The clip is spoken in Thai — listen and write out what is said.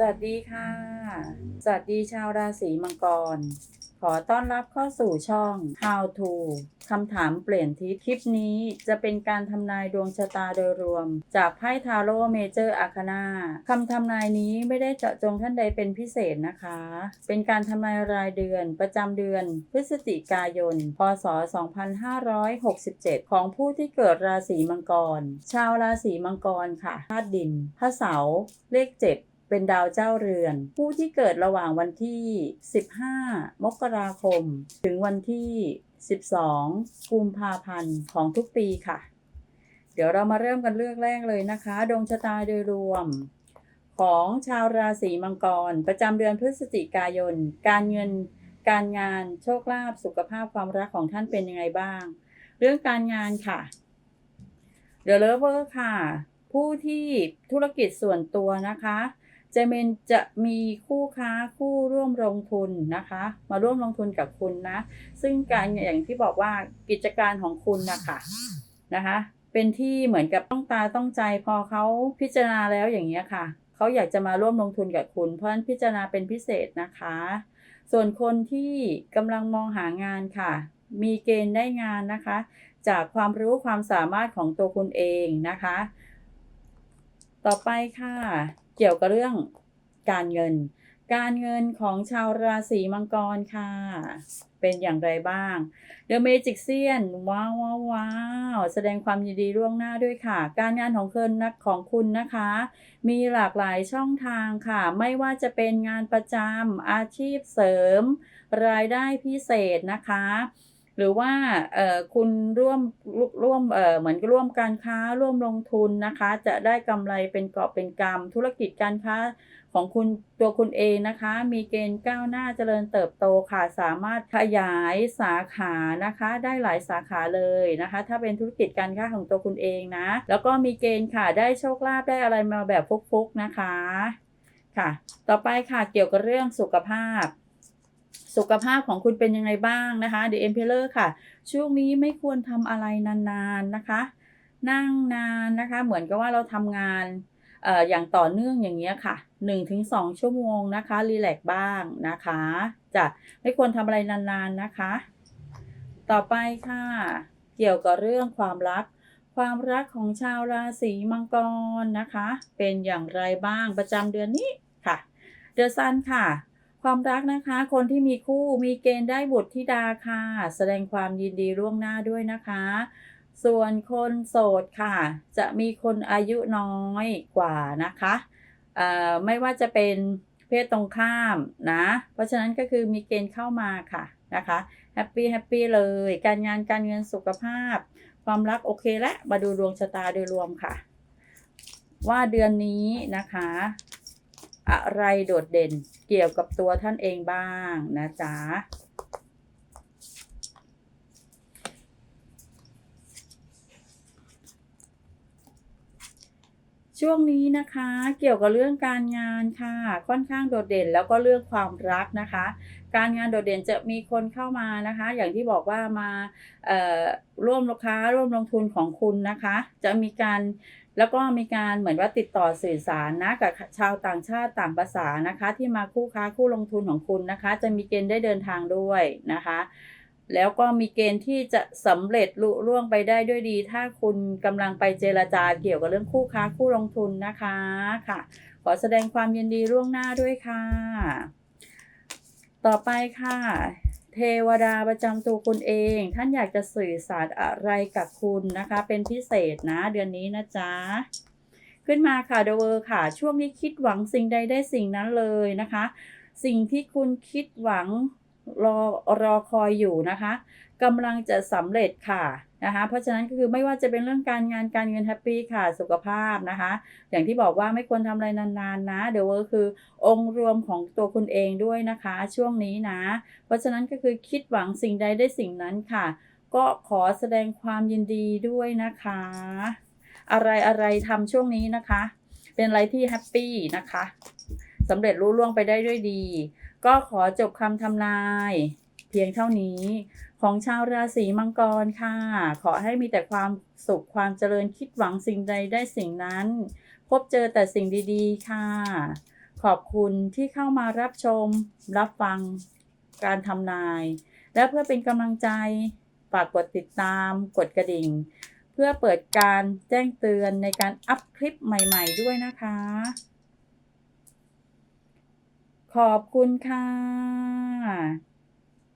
สวัสดีค่ะ สวัสดีชาวราศีมังกร ขอต้อนรับเข้าสู่ช่อง How to คำถามเปลี่ยนทิศคลิปนี้จะเป็นการทำนายดวงชะตาโดยรวม จากไพ่ทาโร่เมเจอร์อาคานาคำทำนายนี้ไม่ได้เจาะจงท่านใดเป็นพิเศษนะคะ เป็นการทำนายรายเดือนประจำเดือน พฤศจิกายน พศ 2567 ของผู้ที่เกิดราศีมังกร ชาวราศีมังกรค่ะธาตุดินพระเสาร์เลข 7 เป็นดาวเจ้าเรือน ผู้ที่เกิดระหว่างวันที่ 15 มกราคม ถึงวันที่ 12 กุมภาพันธ์ของทุกปีค่ะ เดี๋ยวเรามาเริ่มกันเลือกแรกเลยนะคะ ดวงชะตาโดยรวม ของชาวราศีมังกร ประจำเดือนพฤศจิกายน การเงิน การงาน โชคลาภ สุขภาพความรักของท่านเป็นยังไงบ้าง เรื่องการงานค่ะ เด e l เลเวอร์ค่ะ ผู้ที่ธุรกิจส่วนตัวนะคะ จะเป็นจะมีคู่ค้าคู่ร่วมลงทุนนะคะ มาร่วมลงทุนกับคุณนะ ซึ่งการอย่างที่บอกว่ากิจการของคุณนะคะนะคะ เป็นที่เหมือนกับต้องตาต้องใจพอเขาพิจารณาแล้วอย่างเงี้ยค่ะเขาอยากจะมาร่วมลงทุนกับคุณ เพราะฉะนั้นพิจารณาเป็นพิเศษนะคะ ส่วนคนที่กำลังมองหางานค่ะ มีเกณฑ์ได้งานนะคะ จากความรู้ความสามารถของตัวคุณเองนะคะ ต่อไปค่ะ เกี่ยวกับเรื่องการเงิน การเงินของชาวราศีมังกรค่ะ เป็นอย่างไรบ้าง The Magician ว้าวว้าววาวแสดงความยินดีล่วงหน้าด้วยค่ะ การงานของคุณนะของคุณนะคะ มีหลากหลายช่องทางค่ะ ไม่ว่าจะเป็นงานประจำอาชีพเสริม รายได้พิเศษนะคะ หรือว่าคุณร่วมร่วมเหมือนร่วมการค้าร่วมลงทุนนะคะ จะได้กำไรเป็นกอบเป็นกำธุรกิจการค้าของคุณตัวคุณเองนะคะ มีเกณฑ์ก้าวหน้าเจริญเติบโตค่ะสามารถขยายสาขานะคะ ได้หลายสาขาเลยนะคะ ถ้าเป็นธุรกิจการค้าของตัวคุณเองนะ แล้วก็มีเกณฑ์ค่ะได้โชคลาภได้อะไรมาแบบฟุกๆนะคะค่ะ ต่อไปค่ะเกี่ยวกับเรื่องสุขภาพ สุขภาพของคุณเป็นยังไงบ้างนะคะ The Emperor ค่ะ ช่วงนี้ไม่ควรทำอะไรนานๆนะคะ นั่งนานนะคะ เหมือนกับว่าเราทำงานอออย่างต่อเนื่องอย่างเงี้ยค่ะ 1-2 ชั่วโมงนะคะ รีแลกซ์บ้างนะคะจะไม่ควรทำอะไรนานๆนะคะ ต่อไปค่ะ เกี่ยวกับเรื่องความรัก ความรักของชาวราศีมังกรนะคะ เป็นอย่างไรบ้างประจำเดือนนี้ค่ะ เดือะซันค่ะ ความรักนะคะ คนที่มีคู่มีเกณฑ์ได้บุตรธิดาค่ะ แสดงความยินดีล่วงหน้าด้วยนะคะ ส่วนคนโสดค่ะ จะมีคนอายุน้อยกว่านะคะเอ่อไม่ว่าจะเป็นเพศตรงข้ามนะ เพราะฉะนั้นก็คือมีเกณฑ์เข้ามาค่ะนะคะแฮปปี้แฮปปี้เลย การงานการเงินสุขภาพ ความรักโอเคและมาดูดวงชะตาโดยรวมค่ะ ว่าเดือนนี้นะคะ อะไรโดดเด่นเกี่ยวกับตัวท่านเองบ้างนะจ๊ะช่วงนี้นะคะเกี่ยวกับเรื่องการงานค่ะ ค่อนข้างโดดเด่นแล้วก็เรื่องความรักนะคะ การงานโดดเด่นจะมีคนเข้ามานะคะ อย่างที่บอกว่ามาเอ่อร่วมลูกค้าร่วมลงทุนของคุณนะคะ จะมีการ แล้วก็มีการเหมือนว่าติดต่อสื่อสารนะกับชาวต่างชาติต่างภาษานะคะ ที่มาคู่ค้าคู่ลงทุนของคุณนะคะ จะมีเกณฑ์ได้เดินทางด้วยนะคะ แล้วก็มีเกณฑ์ที่จะสำเร็จลุล่วงไปได้ด้วยดี ถ้าคุณกำลังไปเจรจาเกี่ยวกับเรื่องคู่ค้าคู่ลงทุนนะคะค่ะ ขอแสดงความยินดีล่วงหน้าด้วยค่ะ ต่อไปค่ะ เทวดาประจำตัวคุณเอง ท่านอยากจะสื่อสารอะไรกับคุณนะคะ เป็นพิเศษนะเดือนนี้นะจ๊ะขึ้นมาค่ะเดเวอร์ค่ะ ช่วงนี้คิดหวังสิ่งใดได้สิ่งนั้นเลยนะคะ สิ่งที่คุณคิดหวัง รอรอคอยอยู่นะคะกำลังจะสำเร็จค่ะนะคะเพราะฉะนั้นก็คือไม่ว่าจะเป็นเรื่องการงานการเงินแฮปปี้ค่ะสุขภาพนะคะ อย่างที่บอกว่าไม่ควรทำอะไรนานๆนะเดี๋ยวก็คือองค์รวมของตัวคุณเองด้วยนะคะ ช่วงนี้นะ เพราะฉะนั้นก็คือคิดหวังสิ่งใดได้สิ่งนั้นค่ะ ก็ขอแสดงความยินดีด้วยนะคะ อะไรอะไรทำช่วงนี้นะคะ เป็นอะไรที่แฮปปี้นะคะ สำเร็จรุ่ล่วงไปได้ด้วยดี ก็ขอจบคำทำนาย เพียงเท่านี้ของชาวราศีมังกรค่ะ ขอให้มีแต่ความสุขความเจริญคิดหวังสิ่งใดได้สิ่งนั้น พบเจอแต่สิ่งดีๆ ค่ะ ขอบคุณที่เข้ามารับชม รับฟังการทำนาย และเพื่อเป็นกำลังใจฝากกดติดตาม กดกระดิ่ง เพื่อเปิดการแจ้งเตือนในการอัพคลิปใหม่ ๆ ด้วยนะคะ ขอบคุณค่ะ